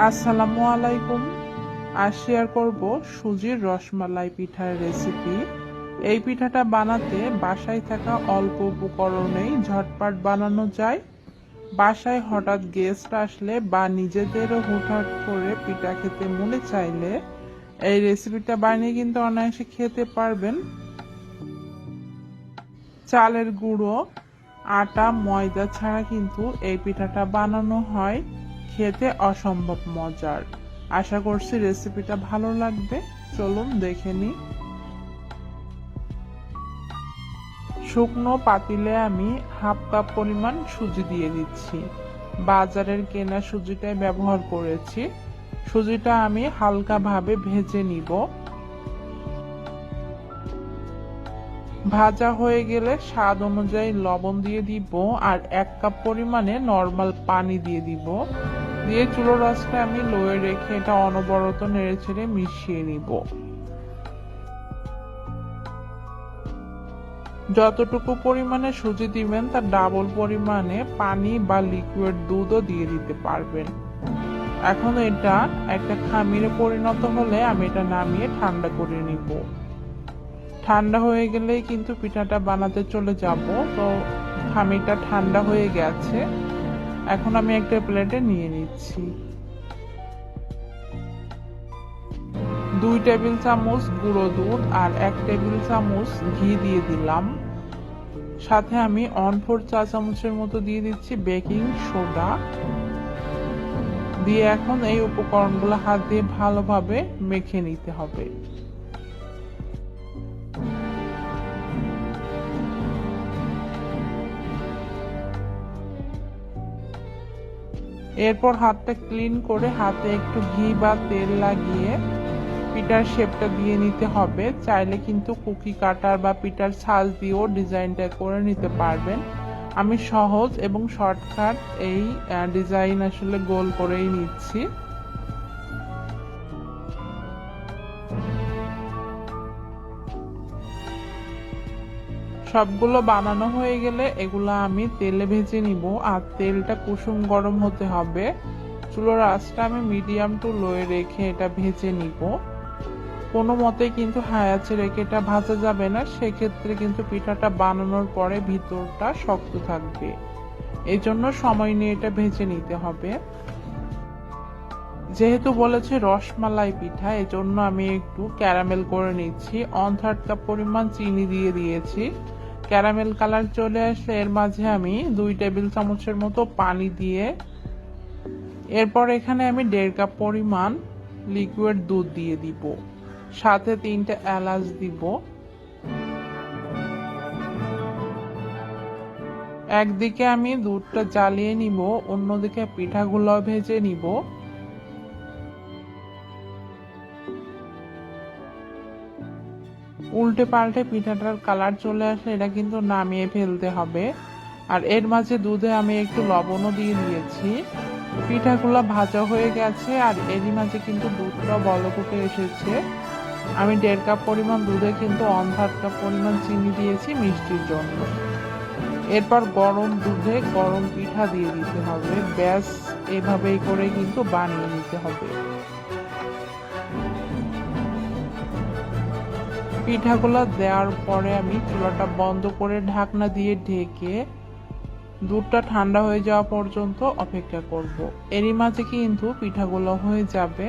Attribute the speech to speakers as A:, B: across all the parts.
A: আসসালামু আলাইকুম। আজ শেয়ার করব সুজির রসমালাই পিঠার রেসিপি এই পিঠাটা বানাতে বাসায় থাকা অল্প উপকরণেই ঝটপট বানানো যায়। বাসায় হঠাৎ গেস্ট আসলে বা নিজেদেরও হুটহাট করে পিঠা খেতে মনে চাইলে এই রেসিপিটা বানিয়ে কিন্তু অনায়াসে খেতে পারবেন। চালের গুঁড়ো, আটা, ময়দা ছাড়া কিন্তু এই পিঠাটা বানানো হয়। খেতে অসম্ভব মজার। আশা করছি রেসিপিটা ভালো লাগবে। চলুন দেখে নিই শুকনো পাতিলে আমি হাফ কাপ পরিমাণ সুজি দিয়ে দিচ্ছি। বাজারের কেনা সুজিটাই ব্যবহার করেছি। সুজিটা আমি হালকাভাবে ভেজে নিব। ভাজা হয়ে গেলে স্বাদ অনুযায়ী লবণ দিয়ে দিব আর এক কাপ পরিমাণে নর্মাল পানি দিয়ে দিব। দিয়ে চুলো রসটা আমি লোয়ে রেখে এটা অনবরত নেড়ে ছেড়ে মিশিয়ে নিব। যতটুকু পরিমাণে সুজি দিবেন, তার ডাবল পরিমাণে পানি বা লিকুইড দুধও দিয়ে দিতে পারবেন। এখন এটা একটা খামিরে পরিণত হলে আমি এটা নামিয়ে ঠান্ডা করে নিব। ঠান্ডা হয়ে গেলেই কিন্তু পিঠাটা বানাতে চলে যাব। তো খামিরটা ঠান্ডা হয়ে গেছে। এখন আমি একটা প্লেটে নিয়ে নিচ্ছি। দুই টেবিল চামচ গুঁড়ো দুধ আর এক টেবিল চামচ ঘি দিয়ে দিলাম। সাথে আমি অন ফোর চা চামচের মতো দিয়ে দিচ্ছি বেকিং সোডা। দিয়ে এখন এই উপকরণগুলো হাত দিয়ে ভালোভাবে মেখে নিতে হবে। এরপর হাতটা ক্লিন করে হাতে একটু ঘি বা তেল লাগিয়ে পিটার শেপটা দিয়ে নিতে হবে। চাইলে কিন্তু কুকি কাটার বা পিটার ছাল দিয়েও ডিজাইনটা করে নিতে পারবেন। আমি সহজ এবং শর্টকাট এই ডিজাইন আসলে গোল করেই নিচ্ছি। সবগুলো বানানো হয়ে গেলে এগুলো আমি তেলে ভেজে নিব, আর তেলটা কুসুম গরম হতে হবে। চুলোর আঁচটা আমি মিডিয়াম টু লোয়ে রেখে এটা ভেজে নিব। কোনো মতে কিন্তু আছে রেখে এটা ভাজা যাবে না, সেক্ষেত্রে কিন্তু পিঠাটা বানানোর পরে ভিতরটা শক্ত থাকবে। এই জন্য সময় নিয়ে এটা ভেজে নিতে হবে। যেহেতু বলেছে রসমালাই পিঠা, এজন্য আমি একটু ক্যারামেল করে নিচ্ছি। অন থার্ড কাপ পরিমাণ চিনি দিয়ে দিয়েছি। ক্যারামেল কালার চলে আসলে এর মাঝে আমি দুই টেবিল চামচের মতো পানি দিয়ে, এরপর এখানে আমি দেড় কাপ পরিমাণ লিকুইড দুধ দিয়ে দিব। সাথে তিনটে এলাচ দিব। একদিকে আমি দুধটা জ্বালিয়ে নিব, অন্যদিকে পিঠাগুলো ভেজে নিব। উল্টে পাল্টে পিঠাটার কালার চলে আসলে এটা কিন্তু নামিয়ে ফেলতে হবে। আর এর মাঝে দুধে আমি একটু লবণও দিয়ে দিয়েছি। পিঠাগুলো ভাজা হয়ে গেছে আর এরই মাঝে কিন্তু দুধটা বলক উঠে এসেছে। আমি দেড় কাপ পরিমাণ দুধে কিন্তু অন থার্ড কাপ পরিমাণ চিনি দিয়েছি মিষ্টির জন্য। এরপর গরম দুধে গরম পিঠা দিয়ে দিতে হবে। ব্যাস, এভাবেই করে কিন্তু বানিয়ে নিতে হবে। পিঠাগুলো দেওয়ার পরে আমি চুলাটা বন্ধ করে ঢাকনা দিয়ে ঢেকে দুধটা ঠান্ডা হয়ে যাওয়া পর্যন্ত অপেক্ষা করব। এরই মাঝে কিন্তু পিঠাগুলো হয়ে যাবে।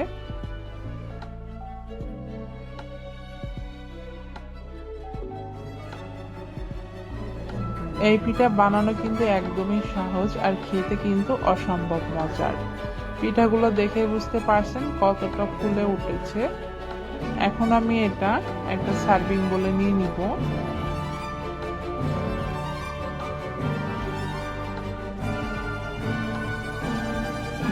A: এই পিঠা বানানো কিন্তু একদমই সহজ আর খেতে কিন্তু অসম্ভব মজার। পিঠাগুলো দেখে বুঝতে পারছেন কতটা ফুলে উঠেছে। এখন আমি এটা একটা সার্ভিং বলে নিয়ে নিব।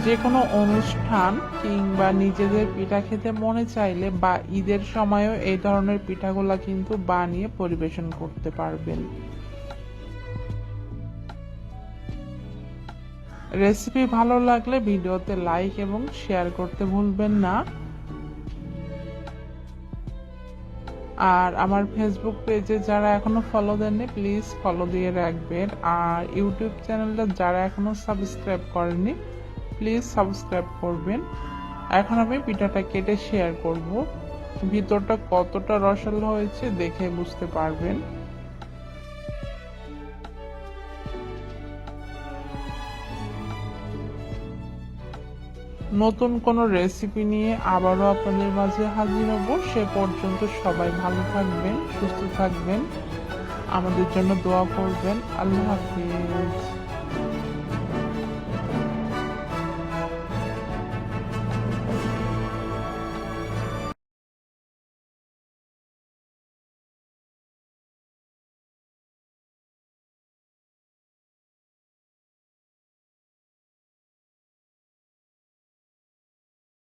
A: যে কোনো অনুষ্ঠান কিংবা নিজেদের পিঠা খেতে মনে চাইলে বা ঈদের সময়ও এই ধরনের পিঠাগুলা কিন্তু বানিয়ে পরিবেশন করতে পারবেন। রেসিপি ভালো লাগলে ভিডিওতে লাইক এবং শেয়ার করতে ভুলবেন না। আর আমার ফেসবুক পেজে যারা এখনও ফলো দেননি প্লিজ ফলো দিয়ে রাখবেন। আর ইউটিউব চ্যানেলটা যারা এখনও সাবস্ক্রাইব করেনি প্লিজ সাবস্ক্রাইব করবেন। এখন আমি পিঠাটা কেটে শেয়ার করব। ভিতরটা কতটা রসালো হয়েছে দেখে বুঝতে পারবেন। নতুন কোনো রেসিপি নিয়ে আবারও আপনাদের মাঝে হাজির হব। সে পর্যন্ত সবাই ভালো থাকবেন, সুস্থ থাকবেন। আমাদের জন্য দোয়া করবেন। আল্লাহ হাফিজ।